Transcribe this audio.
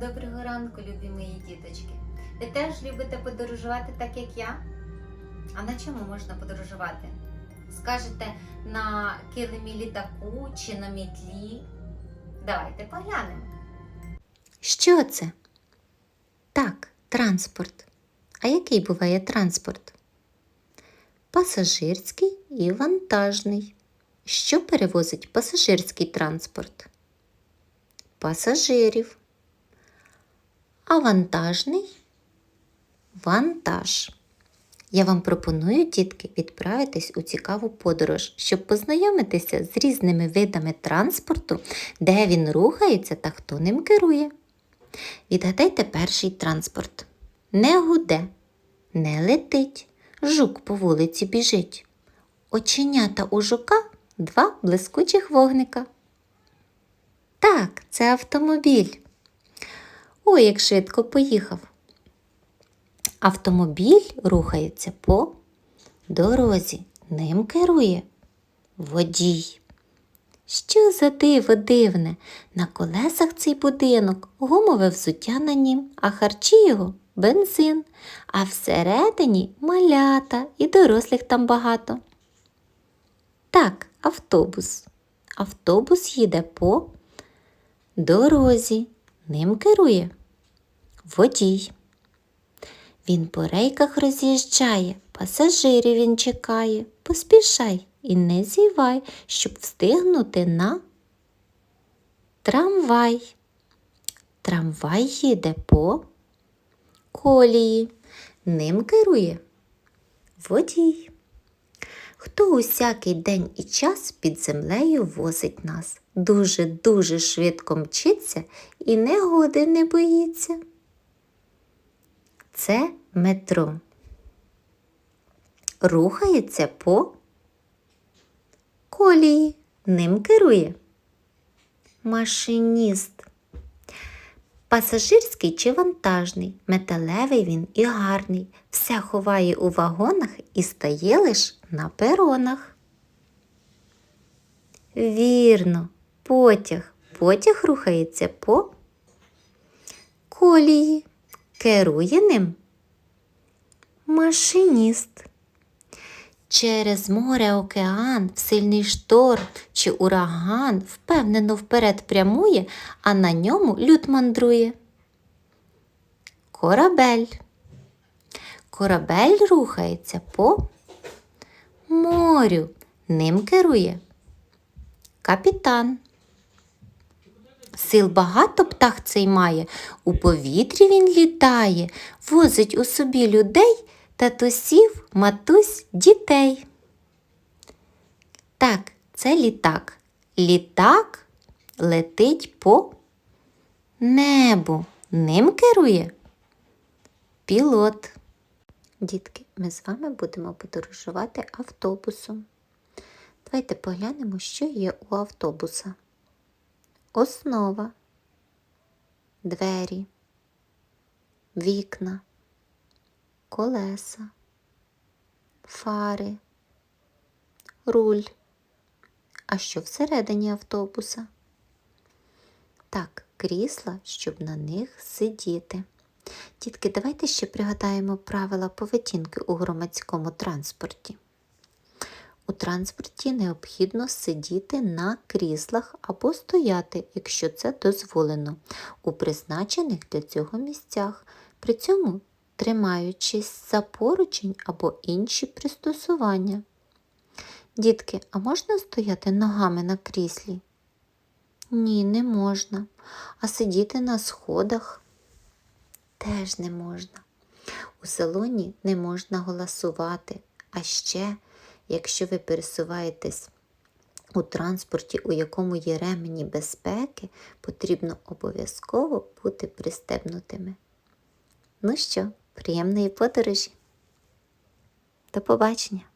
Доброго ранку, любі мої діточки. Ви теж любите подорожувати так, як я? А на чому можна подорожувати? Скажете, на килимі літаку чи на мітлі? Давайте поглянемо. Що це? Так, транспорт. А який буває транспорт? Пасажирський і вантажний. Що перевозить пасажирський транспорт? Пасажирів. А вантажний вантаж. Я вам пропоную, дітки, відправитись у цікаву подорож, щоб познайомитися з різними видами транспорту, де він рухається та хто ним керує. Відгадайте перший транспорт. Не гуде, не летить, жук по вулиці біжить. Оченята у жука два блискучих вогника. Так, це автомобіль. Ой, як швидко поїхав. Автомобіль рухається по дорозі. Ним керує водій. Що за диво дивне? На колесах цей будинок, гумове взуття на нім, а харчі його бензин, а всередині малята і дорослих там багато. Так, автобус. Автобус їде по дорозі. Ним керує водій. Він по рейках роз'їжджає, пасажирів він чекає. Поспішай і не зівай, щоб встигнути на трамвай. Трамвай їде по колії. Ним керує водій. Хто усякий день і час під землею возить нас, дуже-дуже швидко мчиться і негоди не боїться. Це метро. Рухається по колії. Ним керує машиніст. Пасажирський чи вантажний, металевий він і гарний, все ховає у вагонах і стає лиш на перонах. Вірно, потяг. Потяг рухається по колії. Керує ним машиніст. Через море океан, в сильний шторм чи ураган впевнено вперед прямує, а на ньому люд мандрує. Корабель. Корабель рухається по морю. Ним керує капітан. Сил багато птах цей має, у повітрі він літає, возить у собі людей, татусів, матусь, дітей. Так, це літак. Літак летить по небу. Ним керує пілот. Дітки, ми з вами будемо подорожувати автобусом. Давайте поглянемо, що є у автобуса. Основа, двері, вікна, колеса, фари, руль. А що всередині автобуса? Так, крісла, щоб на них сидіти. Дітки, давайте ще пригадаємо правила поведінки у громадському транспорті. У транспорті необхідно сидіти на кріслах або стояти, якщо це дозволено, у призначених для цього місцях, при цьому тримаючись за поручень або інші пристосування. Дітки, а можна стояти ногами на кріслі? Ні, не можна. А сидіти на сходах теж не можна. У салоні не можна голосувати, а ще Якщо ви пересуваєтесь у транспорті, у якому є ремені безпеки, потрібно обов'язково бути пристебнутими. Ну що, приємної подорожі. До побачення!